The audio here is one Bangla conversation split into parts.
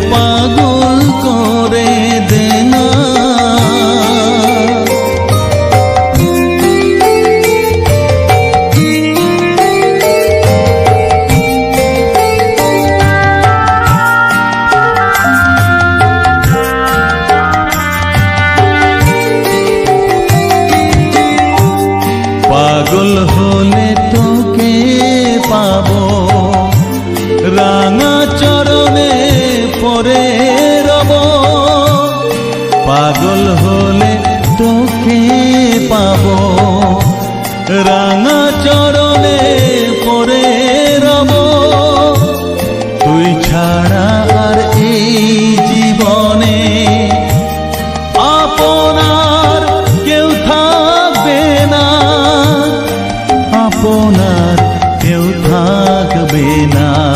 পাগল করে দেনা। পাগল হলে তোকে পাবো। রাঙা চরণে পরে রব। পাগল হলে তোকে পাবো। রাঙা চরণে পরে রব। তুই ছাড়া আর এই জীবনে আপনার কেউ থাকবে না। আপনার কেউ থাকবে না।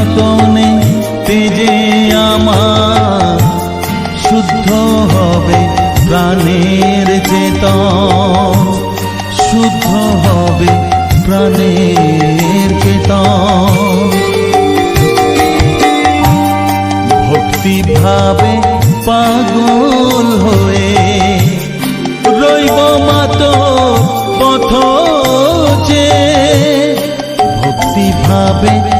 রতনে তেজে আমার শুদ্ধ হবে প্রাণের চেতন। শুদ্ধ হবে প্রাণের চেতন। ভক্তি ভাবে পাগল হয়ে রইব পথ ভক্তি ভাবে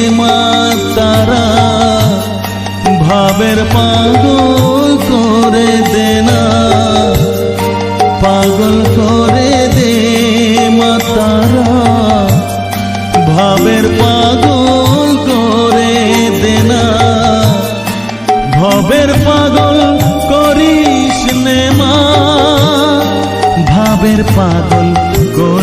ভাবের পাগল করে দে না। পাগল করে দে মাতারা। ভাবের পাগল করে দে না। ভবের পাগল করিস মা। ভাবের পাগল করে